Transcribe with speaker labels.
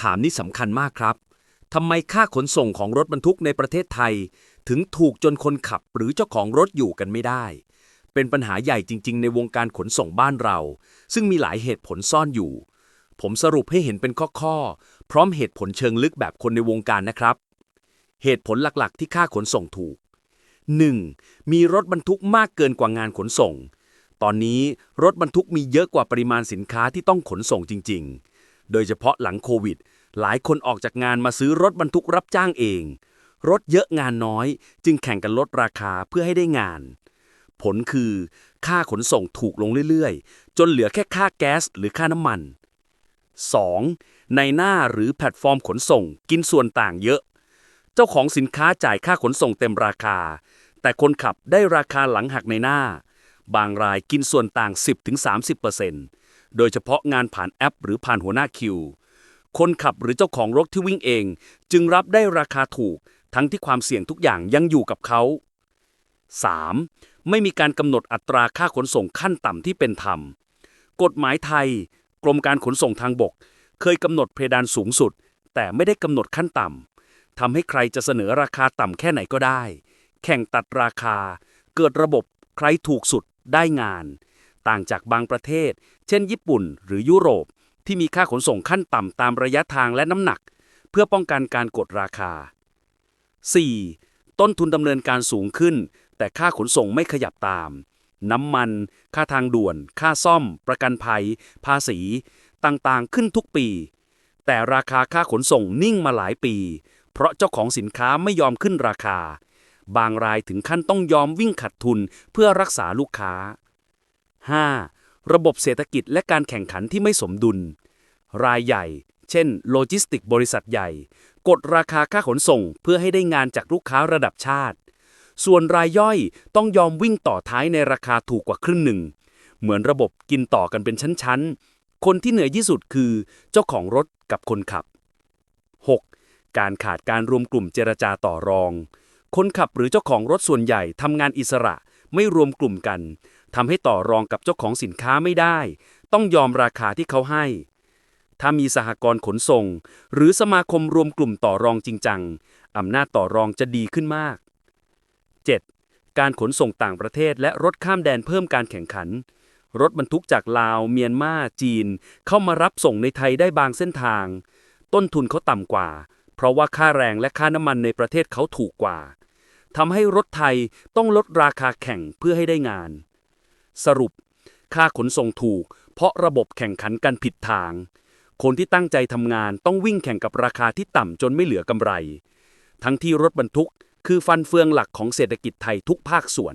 Speaker 1: ถามนี้สำคัญมากครับทำไมค่าขนส่งของรถบรรทุกในประเทศไทย ถึงถูกจนคนขับหรือเจ้าของรถอยู่กันไม่ได้ เป็นปัญหาใหญ่จริง ๆ ในวงการขนส่งบ้านเรา ซึ่งมีหลายเหตุผลซ่อนอยู่ ผมสรุปให้เห็นเป็นข้อๆ พร้อมเหตุผลเชิงลึกแบบคนในวงการนะครับ เหตุผลหลักๆ ที่ค่าขนส่งถูก 1. มีรถบรรทุกมากเกินกว่างานขนส่ง ตอนนี้รถบรรทุกมีเยอะกว่าปริมาณสินค้าที่ต้องขนส่งจริง ๆ โดยเฉพาะหลังโควิด หลายคนออกจากงานมาซื้อรถบรรทุกรับจ้างเอง รถเยอะงานน้อย จึงแข่งกันลดราคาเพื่อให้ได้งาน ผลคือ ค่าขนส่งถูกลงเรื่อยๆ จนเหลือแค่ค่าแก๊สหรือค่าน้ำมัน 2. ในหน้าหรือแพลตฟอร์มขนส่งกินส่วนต่างเยอะ เจ้าของสินค้าจ่ายค่าขนส่งเต็มราคา แต่คนขับได้ราคาหลังหักในหน้า บางรายกินส่วนต่าง 10-30% โดยเฉพาะงานผ่านแอป หรือผ่านหัวหน้าคิว คนขับหรือเจ้าของรถที่วิ่งเอง จึงรับได้ราคาถูก ทั้งที่ความเสี่ยงทุกอย่างยังอยู่กับเขา 3. ไม่มีการกำหนดอัตราค่าขนส่งขั้นต่ำที่เป็นธรรม กฎหมายไทย กรมการขนส่งทางบก เคยกำหนดเพดานสูงสุด แต่ไม่ได้กำหนดขั้นต่ำทำให้ใครจะเสนอราคาต่ำแค่ไหนก็ได้ แข่งตัดราคา เกิดระบบใครถูกสุดได้งาน ต่างจากบางประเทศ เช่น ญี่ปุ่น หรือยุโรป ที่มีค่าขนส่งขั้นต่ำตามระยะทางและน้ำหนัก เพื่อป้องกันการกดราคา 4. ต้นทุนดำเนินการสูงขึ้น แต่ค่าขนส่งไม่ขยับตาม น้ำมัน ค่าทางด่วน ค่าซ่อม ประกันภัย ภาษี ต่างๆ ขึ้นทุกปี แต่ราคาค่าขนส่งนิ่งมาหลายปี เพราะเจ้าของสินค้าไม่ยอมขึ้นราคา บางรายถึงขั้นต้องยอมวิ่งขัดทุนเพื่อรักษาลูกค้า 5. ระบบเศรษฐกิจและการแข่งขันที่ไม่สมดุล รายใหญ่ เช่น โลจิสติกบริษัทใหญ่ กดราคาค่าขนส่งเพื่อให้ได้งานจากลูกค้าระดับชาติ ส่วนรายย่อยต้องยอมวิ่งต่อท้ายในราคาถูกกว่าครึ่งหนึ่ง เหมือนระบบกินต่อกันเป็นชั้นๆ คนที่เหนื่อยที่สุดคือ เจ้าของรถกับคนขับ 6. การขาดการรวมกลุ่มเจรจาต่อรอง คนขับหรือเจ้าของรถส่วนใหญ่ทำงานอิสระไม่รวมกลุ่มกัน ทำให้ต่อรองกับเจ้าของสินค้าไม่ได้ ต้องยอมราคาที่เขาให้ ถ้ามีสหกรณ์ขนส่ง หรือสมาคมรวมกลุ่มต่อรองจริงจังอำนาจต่อรองจะดีขึ้นมาก 7. การขนส่งต่างประเทศและรถข้ามแดนเพิ่มการแข่งขัน รถบรรทุกจากลาว เมียนมา จีน เข้ามารับส่งในไทยได้บางเส้นทาง ต้นทุนเขาต่ำกว่า เพราะว่าค่าแรงและค่าน้ำมันในประเทศเขาถูกกว่าทำให้รถไทยต้องลดราคาแข่งเพื่อให้ได้งาน สรุป ค่าขนส่งถูก เพราะระบบแข่งขันกันผิดทาง คนที่ตั้งใจทำงานต้องวิ่งแข่งกับราคาที่ต่ำจนไม่เหลือกำไร ทั้งที่รถบรรทุก คือฟันเฟืองหลักของเศรษฐกิจไทยทุกภาคส่วน